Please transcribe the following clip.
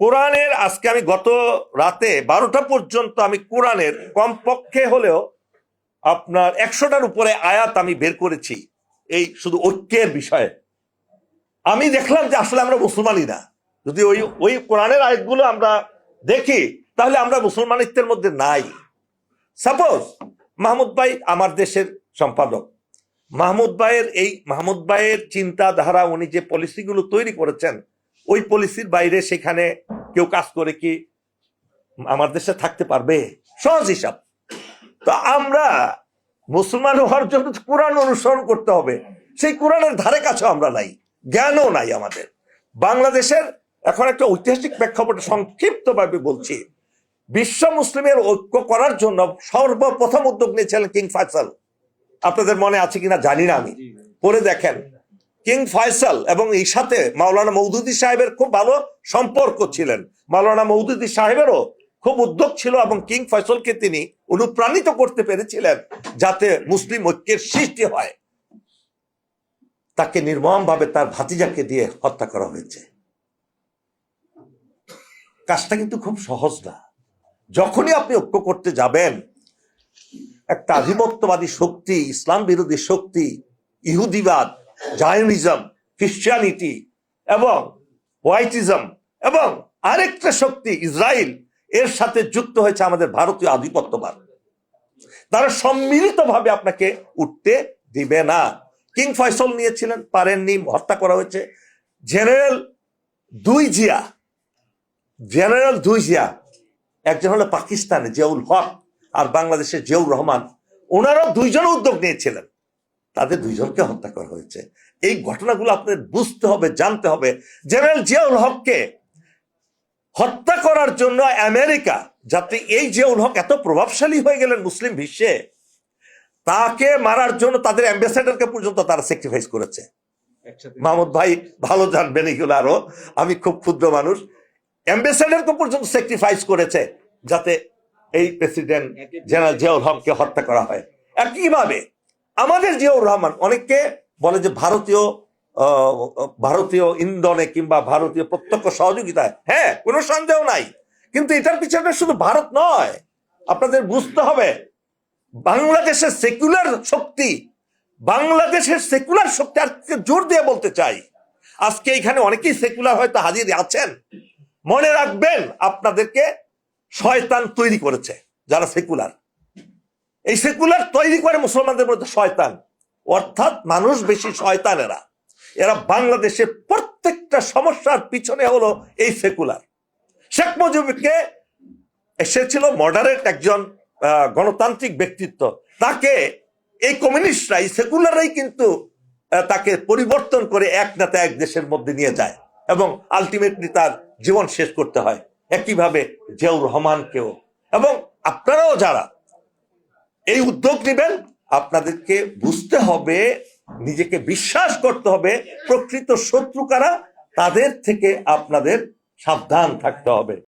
কোরআনের, আজকে আমি গত রাতে বারোটা পর্যন্ত আমি কোরআনের কমপক্ষে হলেও আপনার একশোটার উপরে আয়াত আমি বের করেছি। এই শুধু ঐক্যের বিষয়ে। আমি দেখলাম যে আসলে আমরা মুসলমানই না। যদি ওই ওই কোরআনের আয়াতগুলো আমরা দেখি, তাহলে আমরা মুসলমানিত্বের মধ্যে নাই। সাপোজ মাহমুদ ভাই আমার দেশের সম্পাদক। মাহমুদ ভাইয়ের এই, মাহমুদ ভাইয়ের চিন্তাধারা, উনি যে পলিসিগুলো তৈরি করেছেন, ওই পলিসির বাইরে সেখানে কেউ কাজ করে কি আমার দেশে থাকতে পারবে? সহজ হিসাব। তো আমরা মুসলমান হওয়ার জন্য কোরআন অনুসরণ করতে হবে। সেই কোরআনের ধারে কাছে আমরা নাই, জ্ঞানও নাই আমাদের। বাংলাদেশের এখন একটা ঐতিহাসিক প্রেক্ষাপটে সংক্ষিপ্তভাবে বলছি। বিশ্ব মুসলিমের ঐক্য করার জন্য সর্বপ্রথম উদ্যোগ নিয়েছিলেন কিং ফয়সাল। আপনাদের মনে আছে কিনা জানি না আমি। পড়ে দেখেন। কিং ফয়সাল এবং এই সাথে মাওলানা মৌদুদি সাহেবের খুব ভালো সম্পর্ক ছিলেন। মাওলানা মৌদুদি সাহেবেরও খুব উদ্যোগ ছিল এবং কিং ফয়সলকে তিনি অনুপ্রাণিত করতে পেরেছিলেন যাতে মুসলিম ঐক্যের সৃষ্টি হয়। তাকে নির্মমভাবে তার ভাতিজাকে দিয়ে হত্যা করা হয়েছে। কাজটা কিন্তু খুব সহজ না। যখনই আপনি ঐক্য করতে যাবেন, একটা আধিপত্যবাদী শক্তি, ইসলাম বিরোধী শক্তি, ইহুদিবাদ জায়নিজম খ্রিস্টানিটি এবং হোয়াইটিজম এবং আরেকটা শক্তি ইসরায়েল এর সাথে যুক্ত হয়েছে আমাদের ভারতীয় আধিপত্যবাদ। তারা সম্মিলিতভাবে আপনাকে উঠতে দিবে না। কিং ফয়সল নিয়েছিলেন, পারেননি, হত্যা করা হয়েছে। জেনারেল দুই জিয়া জেনারেল দুই জিয়া একজন হলো পাকিস্তানে জিয়াউল হক আর বাংলাদেশের জিয়াউর রহমান, ওনারাও দুইজন উদ্যোগ নিয়েছিলেন। তাদের দুইজনকে হত্যা করা হয়েছে। এই ঘটনাগুলো আপনাদের বুঝতে হবে জানতে হবে। জেনারেল জিয়াউল হককে হত্যা করার জন্য আমেরিকা যাতে এই জিয়াউল হক এত প্রভাবশালী হয়ে গেলেন মুসলিম বিশ্বে তাকে মারার জন্য তাদের অ্যাম্বাসেডারকে পর্যন্ত তারা স্যাক্রিফাইস করেছে। মাহমুদ ভাই ভালো জানবেন এইগুলো আরও। আমি খুব ক্ষুদ্র মানুষ। অ্যাম্বাসেডারকে পর্যন্ত স্যাক্রিফাইস করেছে যাতে এই প্রেসিডেন্ট জেনারেল জিয়াউল হককে হত্যা করা হয়। একইভাবে আমাদের জিয়াউর রহমান অনেককে বলে যে ভারতীয় ভারতীয় ইন্ধনে কিংবা ভারতীয় প্রত্যক্ষ সহযোগিতায়। হ্যাঁ কোনো সন্দেহ নাই। কিন্তু এটার পিছনে শুধু ভারত নয়, আপনাদের বুঝতে হবে, বাংলাদেশের সেকুলার শক্তি, বাংলাদেশের সেকুলার শক্তি আর জোর দিয়ে বলতে চাই। আজকে এখানে অনেকেই সেকুলার হয়তো হাজির আছেন। মনে রাখবেন, আপনাদেরকে শয়তান তৈরি করেছে, যারা সেকুলার এই সেকুলার তৈরি করে মুসলমানদের মধ্যে শয়তান। অর্থাৎ মানুষ বেশি শয়তানেরা। এরা বাংলাদেশের প্রত্যেকটা সমস্যার পিছনে হলো এই সেকুলার। শেখ মুজিবকে সে ছিল মডারেট একজন গণতান্ত্রিক ব্যক্তিত্ব। তাকে এই কমিউনিস্টরা, এই সেকুলাররাই কিন্তু তাকে পরিবর্তন করে এক নেতা এক দেশের মধ্যে নিয়ে যায় এবং আলটিমেটলি তার জীবন শেষ করতে হয়। একইভাবে জিয়াউর রহমানকেও। এবং আপনারাও যারা এই উদ্যোগ নেবেন, আপনাদেরকে বুঝতে হবে, নিজেকে বিশ্বাস করতে হবে, প্রকৃত শত্রু কারা, তাদের থেকে আপনাদের সাবধান থাকতে হবে।